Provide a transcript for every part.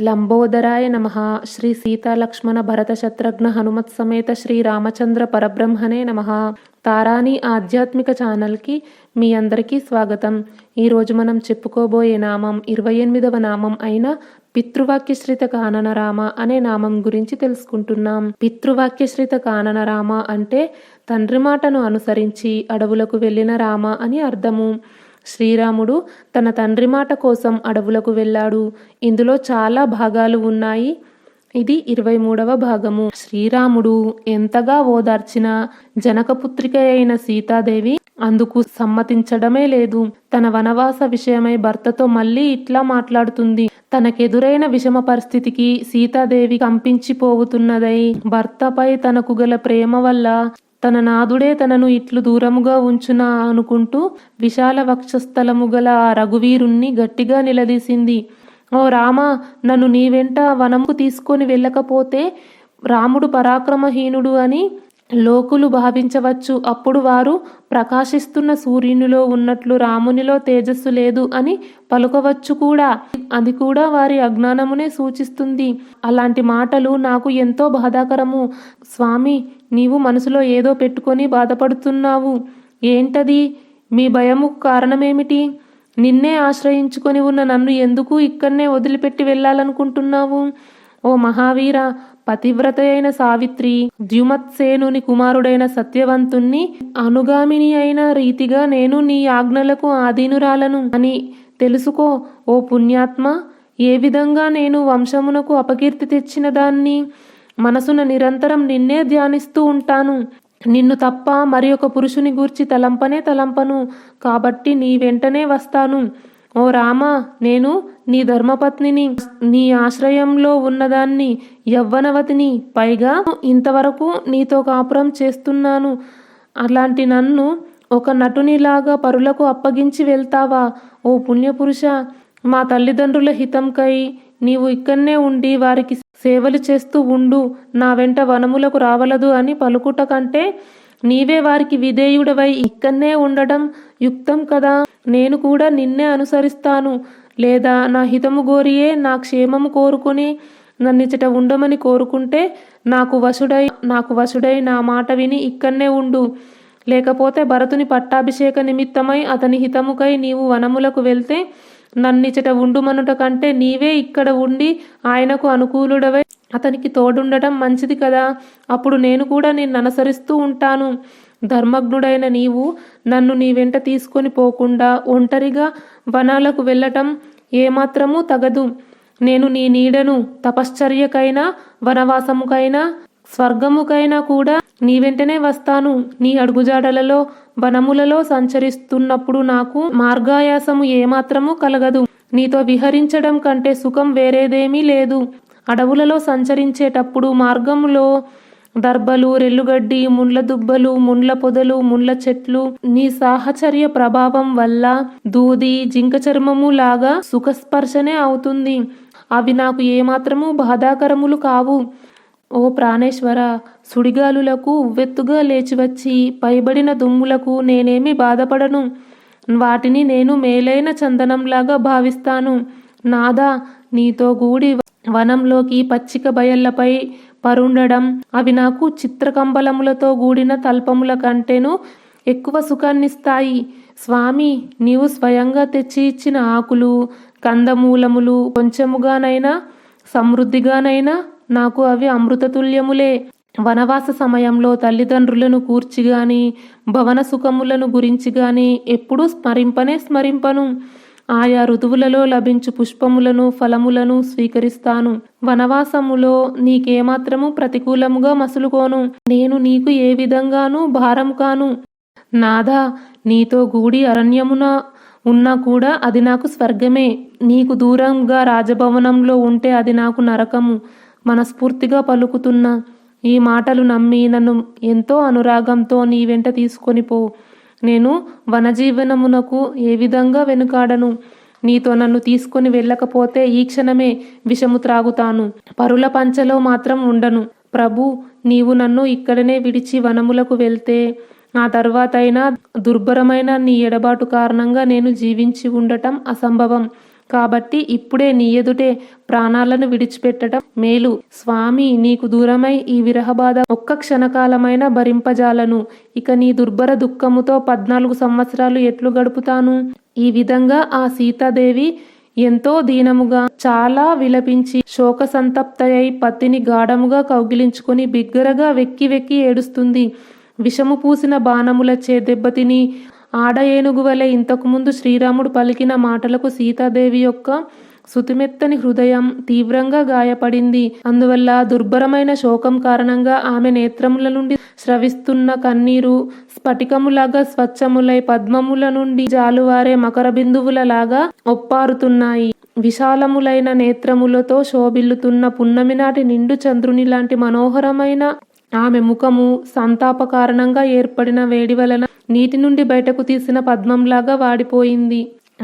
లంబోదరాయ నమ. శ్రీ సీతాలక్ష్మణ భరత శత్రుఘ్న హనుమత్ సమేత శ్రీ రామచంద్ర పరబ్రహ్మణే నమ. తారాని ఆధ్యాత్మిక ఛానల్కి మీ అందరికీ స్వాగతం. ఈరోజు మనం చెప్పుకోబోయే నామం ఇరవై ఎనిమిదవ నామం అయిన పితృవాక్యశ్రిత కానన రామ అనే నామం గురించి తెలుసుకుంటున్నాం. పితృవాక్యశ్రిత కానన రామ అంటే తండ్రి మాటను అనుసరించి అడవులకు వెళ్ళిన రామ అని అర్థము. శ్రీరాముడు తన తండ్రి మాట కోసం అడవులకు వెళ్ళాడు. ఇందులో చాలా భాగాలు ఉన్నాయి. ఇది ఇరవై మూడవ భాగము. శ్రీరాముడు ఎంతగా ఓదార్చిన జనకపుత్రిక అయిన సీతాదేవి అందుకు సమ్మతించడమే లేదు. తన వనవాస విషయమై భర్తతో మళ్ళీ ఇట్లా మాట్లాడుతుంది. తనకెదురైన విషమ పరిస్థితికి సీతాదేవి కంపించిపోవుతున్నదై భర్తపై తనకు గల ప్రేమ వల్ల తన నాదుడే తనను ఇట్లు దూరముగా ఉంచునా అనుకుంటూ విశాల వక్షస్థలము గల ఆ రఘువీరుణ్ణి గట్టిగా నిలదీసింది. ఓ రామ నన్ను నీ వెంట వనముకు తీసుకొని వెళ్ళకపోతే రాముడు పరాక్రమహీనుడు అని లోకులు భావించవచ్చు. అప్పుడు వారు ప్రకాశిస్తున్న సూర్యునిలో ఉన్నట్లు రామునిలో తేజస్సు లేదు అని పలుకవచ్చు కూడా. అది కూడా వారి అజ్ఞానమునే సూచిస్తుంది. అలాంటి మాటలు నాకు ఎంతో బాధాకరము. స్వామి నీవు మనసులో ఏదో పెట్టుకొని బాధపడుతున్నావు. ఏంటది? మీ భయము కారణమేమిటి? నిన్నే ఆశ్రయించుకొని ఉన్న నన్ను ఎందుకు ఇక్కడనే వదిలిపెట్టి వెళ్ళాలనుకుంటున్నావు? ఓ మహావీర పతివ్రత అయిన సావిత్రి ద్యుమత్సేనుని కుమారుడైన సత్యవంతుణ్ణి అనుగామిని అయిన రీతిగా నేను నీ ఆజ్ఞలకు ఆధీనురాలను. అని తెలుసుకో ఓ పుణ్యాత్మ ఏ విధంగా నేను వంశమునకు అపకీర్తి తెచ్చిన దాన్ని? మనసున నిరంతరం నిన్నే ధ్యానిస్తూ ఉంటాను. నిన్ను తప్ప మరి ఒక పురుషుని గూర్చి తలంపనే తలంపను. కాబట్టి నీ వెంటనే వస్తాను. ఓ రామ నేను నీ ధర్మపత్నిని నీ ఆశ్రయంలో ఉన్నదాన్ని యవ్వనవతిని. పైగా ఇంతవరకు నీతో కాపురం చేస్తున్నాను. అలాంటి నన్ను ఒక నటునిలాగా పరులకు అప్పగించి వెళ్తావా? ఓ పుణ్యపురుష మా తల్లిదండ్రుల హితంకై నీవు ఇక్కడనే ఉండి వారికి సేవలు చేస్తూ ఉండు నా వెంట వనములకు రావలదు అని పలుకుట కంటే నీవే వారికి విధేయుడవై ఇక్కడనే ఉండడం యుక్తం కదా? నేను కూడా నిన్నే అనుసరిస్తాను. లేదా నా హితము గోరియే నా క్షేమము కోరుకొని నన్నిచట ఉండమని కోరుకుంటే నాకు వశుడై నాకు వశుడై నా మాట విని ఇక్కడనే ఉండు. లేకపోతే భరతుని పట్టాభిషేక నిమిత్తమై అతని హితముకై నీవు వనములకు వెళ్తే నన్నిచట ఉండుమనుట కంటే నీవే ఇక్కడ ఉండి ఆయనకు అనుకూలుడవై అతనికి తోడుండటం మంచిది కదా. అప్పుడు నేను కూడా నిన్ను అనుసరిస్తూ ఉంటాను. ధర్మజ్ఞుడైన నీవు నన్ను నీ వెంట తీసుకొని పోకుండా ఒంటరిగా వనాలకు వెళ్ళటం ఏమాత్రమూ తగదు. నేను నీ నీడను తపశ్చర్యకైనా వనవాసముకైనా స్వర్గముకైనా కూడా నీ వెంటనే వస్తాను. నీ అడుగుజాడలలో వనములలో సంచరిస్తున్నప్పుడు నాకు మార్గాయాసము ఏమాత్రము కలగదు. నీతో విహరించడం కంటే సుఖం వేరేదేమీ లేదు. అడవులలో సంచరించేటప్పుడు మార్గంలో దర్బలు రెల్లుగడ్డి ముండ్ల దుబ్బలు ముండ్ల పొదలు ముండ్ల చెట్లు నీ సాహచర్య ప్రభావం వల్ల దూది జింక చర్మము లాగా సుఖస్పర్శనే అవుతుంది. అవి నాకు ఏమాత్రము బాధాకరములు కావు. ఓ ప్రాణేశ్వర సుడిగాలులకు ఉవ్వెత్తుగా లేచివచ్చి పైబడిన దుమ్ములకు నేనేమి బాధపడను? వాటిని నేను మేలైన చందనంలాగా భావిస్తాను. నాదా నీతో గూడి వనంలోకి పచ్చిక బయళ్ళపై పరుండడం అవి నాకు చిత్రకంబలములతో కూడిన తల్పముల కంటేను ఎక్కువ సుఖాన్నిస్తాయి. స్వామి నీవు స్వయంగా తెచ్చి ఇచ్చిన ఆకులు కందమూలములు కొంచెముగానైనా సమృద్ధిగానైనా నాకు అవి అమృతతుల్యములే. వనవాస సమయంలో తల్లిదండ్రులను కూర్చి గాని భవన సుఖములను గురించి గాని ఎప్పుడూ స్మరింపనే స్మరింపను. ఆయా ఋతువులలో లభించు పుష్పములను ఫలములను స్వీకరిస్తాను. వనవాసములో నీకేమాత్రము ప్రతికూలముగా మసులుకోను. నేను నీకు ఏ విధంగానూ భారం కాను. నాదా నీతో గూడి అరణ్యమున ఉన్నా కూడా అది నాకు స్వర్గమే. నీకు దూరంగా రాజభవనంలో ఉంటే అది నాకు నరకము. మనస్ఫూర్తిగా పలుకుతున్నా ఈ మాటలు నమ్మి నన్ను ఎంతో అనురాగంతో నీ వెంట తీసుకొని పో. నేను వనజీవనమునకు ఏ విధంగా వెనుకాడను? నీతో నన్ను తీసుకొని వెళ్ళకపోతే ఈ క్షణమే విషము త్రాగుతాను. పరుల పంచలో మాత్రం ఉండను. ప్రభు నీవు నన్ను ఇక్కడనే విడిచి వనములకు వెళ్తే ఆ తర్వాత అయినా దుర్భరమైన నీ ఎడబాటు కారణంగా నేను జీవించి ఉండటం అసంభవం. కాబట్టి ఇప్పుడే నీ ఎదుటే ప్రాణాలను విడిచిపెట్టడం మేలు. స్వామి నీకు దూరమై ఈ విరహబాధ ఒక్క క్షణకాలమైన భరింపజాలను. ఇక నీ దుర్భర దుఃఖముతో పద్నాలుగు సంవత్సరాలు ఎట్లు గడుపుతాను? ఈ విధంగా ఆ సీతాదేవి ఎంతో దీనముగా చాలా విలపించి శోక సంతప్తయై పత్తిని గాఢముగా కౌగిలించుకొని బిగ్గరగా వెక్కి వెక్కి ఏడుస్తుంది. విషము పూసిన బాణములచే దెబ్బతిని ఆడ ఏనుగు వలె ఇంతకుముందు శ్రీరాముడు పలికిన మాటలకు సీతాదేవి యొక్క సుతిమెత్తని హృదయం తీవ్రంగా గాయపడింది. అందువల్ల దుర్భరమైన శోకం కారణంగా ఆమె నేత్రముల నుండి స్రవిస్తున్న కన్నీరు స్ఫటికములాగా స్వచ్ఛములై పద్మముల నుండి జాలువారే మకర బిందువులలాగా ఒప్పారుతున్నాయి. విశాలములైన నేత్రములతో శోభిల్లుతున్న పున్నమి నాటి నిండు చంద్రుని లాంటి మనోహరమైన ఆమె ముఖము సంతాప కారణంగా ఏర్పడిన వేడి వలన నీటి నుండి బయటకు తీసిన పద్మంలాగా వాడిపోయింది.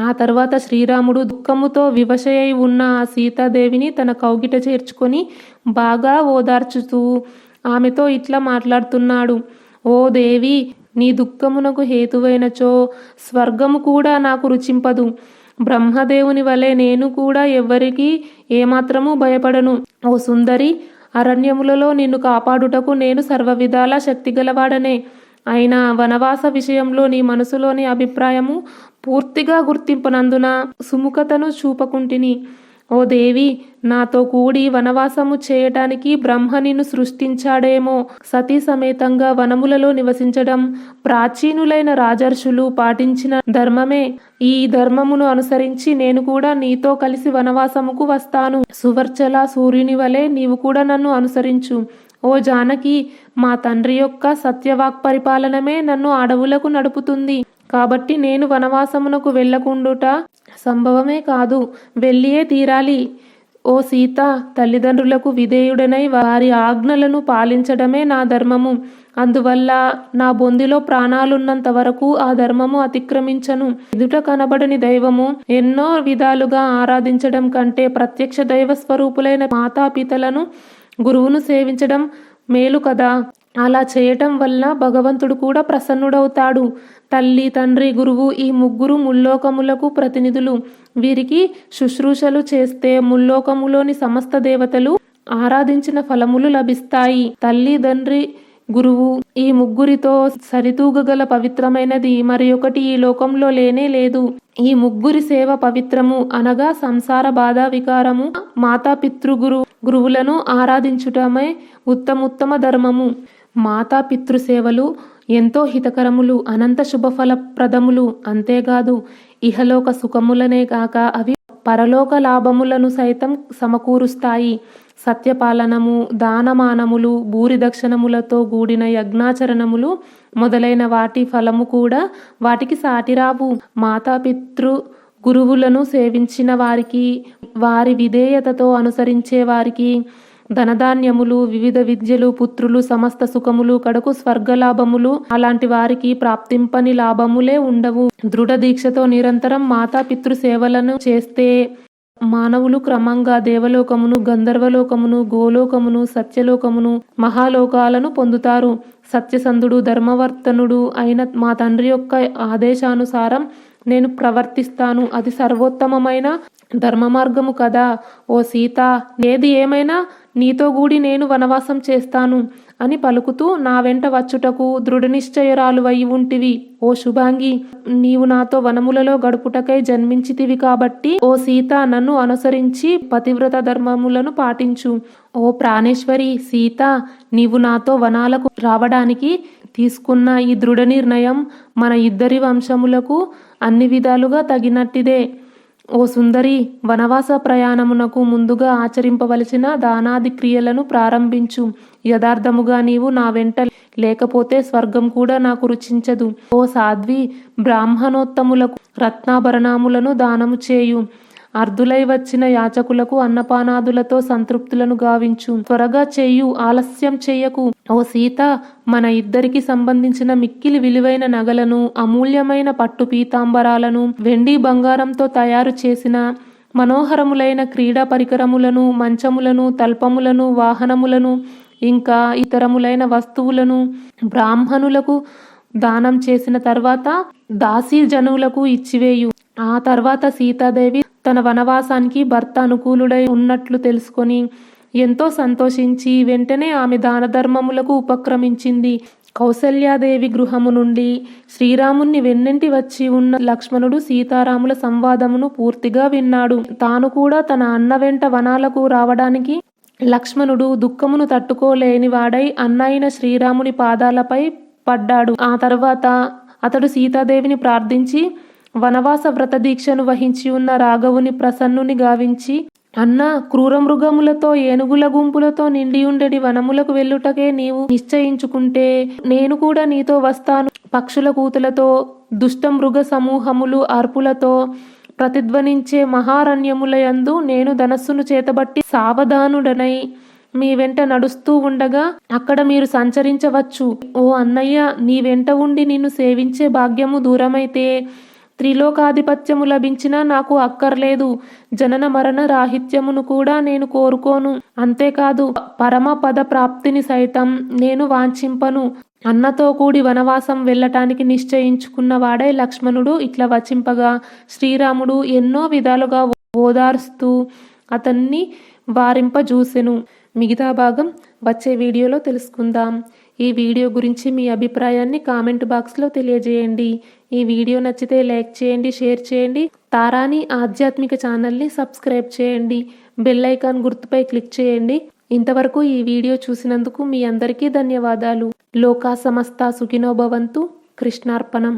ఆ తర్వాత శ్రీరాముడు దుఃఖముతో వివశయై ఉన్న ఆ సీతాదేవిని తన కౌగిట చేర్చుకొని బాగా ఓదార్చుతూ ఆమెతో ఇట్లా మాట్లాడుతున్నాడు. ఓ దేవి నీ దుఃఖమునకు హేతువైనచో స్వర్గము కూడా నాకు రుచింపదు. బ్రహ్మదేవుని వలె నేను కూడా ఎవ్వరికీ ఏమాత్రము భయపడను. ఓ సుందరి అరణ్యములలో నిన్ను కాపాడుటకు నేను సర్వవిధాల శక్తిగలవాడనే. అయినా వనవాస విషయంలో నీ మనసులోని అభిప్రాయము పూర్తిగా గుర్తింపనందున సుముఖతను చూపకుంటిని. ఓ దేవి నాతో కూడి వనవాసము చేయటానికి బ్రహ్మ నిన్ను సృష్టించాడేమో. సతీ సమేతంగా వనములలో నివసించడం ప్రాచీనులైన రాజర్షులు పాటించిన ధర్మమే. ఈ ధర్మమును అనుసరించి నేను కూడా నీతో కలిసి వనవాసముకు వస్తాను. సువర్చల సూర్యుని వలె నీవు కూడా నన్ను అనుసరించు. ఓ జానకి మా తండ్రి యొక్క సత్యవాక్ పరిపాలనమే నన్ను అడవులకు నడుపుతుంది. కాబట్టి నేను వనవాసమునకు వెళ్ళకుండుట సంభవమే కాదు వెళ్ళియే తీరాలి. ఓ సీత తల్లిదండ్రులకు విధేయుడనై వారి ఆజ్ఞలను పాలించడమే నా ధర్మము. అందువల్ల నా బొందిలో ప్రాణాలున్నంత వరకు ఆ ధర్మము అతిక్రమించను. ఎదుట కనబడని దైవము ఎన్నో విధాలుగా ఆరాధించడం కంటే ప్రత్యక్ష దైవ స్వరూపులైన మాతాపితలను గురువును సేవించడం మేలు కదా. అలా చేయటం వల్ల భగవంతుడు కూడా ప్రసన్నుడవుతాడు. తల్లి తండ్రి గురువు ఈ ముగ్గురు ముల్లోకములకు ప్రతినిధులు. వీరికి శుశ్రూషలు చేస్తే ముల్లోకములోని సమస్త దేవతలు ఆరాధించిన ఫలములు లభిస్తాయి. తల్లి తండ్రి గురువు ఈ ముగ్గురితో సరితూగగల పవిత్రమైనది మరి ఒకటి ఈ లోకంలో లేనే లేదు. ఈ ముగ్గురి సేవ పవిత్రము అనగా సంసార బాధ వికారము. మాతాపితృగురు గురువులను ఆరాధించుటమే ఉత్తముత్తమ ధర్మము. మాతాపితృ సేవలు ఎంతో హితకరములు అనంత శుభఫలప్రదములు అంతేకాదు ఇహలోక సుఖములనే కాక అవి పరలోక లాభములను సైతం సమకూరుస్తాయి. సత్యపాలనము దానమానములు భూరి దక్షిణములతో కూడిన యజ్ఞాచరణములు మొదలైన వాటి ఫలము కూడా వాటికి సాటిరావు. మాతాపితృ గురువులను సేవించిన వారికి వారి విధేయతతో అనుసరించే వారికి ధనధాన్యములు వివిధ విద్యలు పుత్రులు సమస్త సుఖములు కడకు స్వర్గలాభములు అలాంటి వారికి ప్రాప్తింపని లాభములే ఉండవు. దృఢ దీక్షతో నిరంతరం మాతా పితృ సేవలను చేస్తే మానవులు క్రమంగా దేవలోకమును గంధర్వలోకమును గోలోకమును సత్యలోకమును మహాలోకాలను పొందుతారు. సత్యసంధుడు ధర్మవర్తనుడు అయిన మా తండ్రి యొక్క ఆదేశానుసారం నేను ప్రవర్తిస్తాను. అది సర్వోత్తమమైన ధర్మ మార్గము కదా. ఓ సీత ఏది ఏమైనా నీతో గూడి నేను వనవాసం చేస్తాను అని పలుకుతూ నా వెంట వచ్చుటకు దృఢనిశ్చయరాలువై ఉంటివి. ఓ శుభాంగి నీవు నాతో వనములలో గడుపుటకై జన్మించితివి కాబట్టి ఓ సీత నన్ను అనుసరించి పతివ్రత ధర్మములను పాటించు. ఓ ప్రాణేశ్వరి సీత నీవు నాతో వనాలకు రావడానికి తీసుకున్న ఈ దృఢ నిర్ణయం మన ఇద్దరి వంశములకు అన్ని విధాలుగా తగినట్టిదే. ఓ సుందరి వనవాస ప్రయాణమునకు ముందుగా ఆచరింపవలసిన దానాది క్రియలను ప్రారంభించు. యథార్థముగా నీవు నా వెంట లేకపోతే స్వర్గం కూడా నాకు రుచించదు. ఓ సాధ్వి బ్రాహ్మణోత్తములకు రత్నాభరణములను దానము చేయు. అర్ధులై వచ్చిన యాచకులకు అన్నపానాదులతో సంతృప్తులను గావించు. త్వరగా చేయు ఆలస్యం చెయ్యకు ఓ సీత మన ఇద్దరికి సంబంధించిన మిక్కిలి విలువైన నగలను అమూల్యమైన పట్టు పీతాంబరాలను వెండి బంగారంతో తయారు చేసిన మనోహరములైన క్రీడా పరికరములను మంచములను తల్పములను వాహనములను ఇంకా ఇతరములైన వస్తువులను బ్రాహ్మణులకు దానం చేసిన తర్వాత దాసీ జనువులకు ఇచ్చివేయు. ఆ తర్వాత సీతాదేవి తన వనవాసానికి భర్త అనుకూలుడై ఉన్నట్లు తెలుసుకొని ఎంతో సంతోషించి వెంటనే ఆమె దాన ధర్మములకు ఉపక్రమించింది. కౌసల్యాదేవి గృహము నుండి శ్రీరాముణ్ణి వెన్నంటి వచ్చి ఉన్న లక్ష్మణుడు సీతారాముల సంవాదమును పూర్తిగా విన్నాడు. తాను కూడా తన అన్న వెంట వనాలకు రావడానికి లక్ష్మణుడు దుఃఖమును తట్టుకోలేని వాడై అన్నయిన శ్రీరాముని పాదాలపై పడ్డాడు. ఆ తర్వాత అతడు సీతాదేవిని ప్రార్థించి వనవాస వ్రత దీక్షను వహించి ఉన్న రాఘవుని ప్రసన్నుని గావించి అన్న క్రూరమృగములతో ఏనుగుల గుంపులతో నిండి ఉండేటి వనములకు వెళ్ళుటకే నీవు నిశ్చయించుకుంటే నేను కూడా నీతో వస్తాను. పక్షుల కూతులతో దుష్ట మృగ సమూహములు అర్పులతో ప్రతిధ్వనించే మహారణ్యములయందు నేను ధనస్సును చేతబట్టి సావధానుడనై మీ వెంట నడుస్తూ ఉండగా అక్కడ మీరు సంచరించవచ్చు. ఓ అన్నయ్య నీ వెంట ఉండి నిన్ను సేవించే భాగ్యము దూరమైతే త్రిలోకాధిపత్యము లభించినా నాకు అక్కర్లేదు. జనన మరణ రాహిత్యమును కూడా నేను కోరుకోను. అంతేకాదు పరమ పద ప్రాప్తిని సైతం నేను వాంఛింపను. అన్నతో కూడి వనవాసం వెళ్ళటానికి నిశ్చయించుకున్న వాడే లక్ష్మణుడు ఇట్లా వచింపగా శ్రీరాముడు ఎన్నో విధాలుగా ఓదార్స్తూ అతన్ని వారింపజూసెను. మిగతా భాగం వచ్చే వీడియోలో తెలుసుకుందాం. ఈ వీడియో గురించి మీ అభిప్రాయాన్ని కామెంట్ బాక్స్లో తెలియజేయండి. ఈ వీడియో నచ్చితే లైక్ చేయండి షేర్ చేయండి. తారాని ఆధ్యాత్మిక ఛానల్ని సబ్స్క్రైబ్ చేయండి. బెల్ ఐకాన్ గుర్తుపై క్లిక్ చేయండి. ఇంతవరకు ఈ వీడియో చూసినందుకు మీ అందరికీ ధన్యవాదాలు. లోకా సమస్త సుఖినో భవంతు. కృష్ణార్పణం.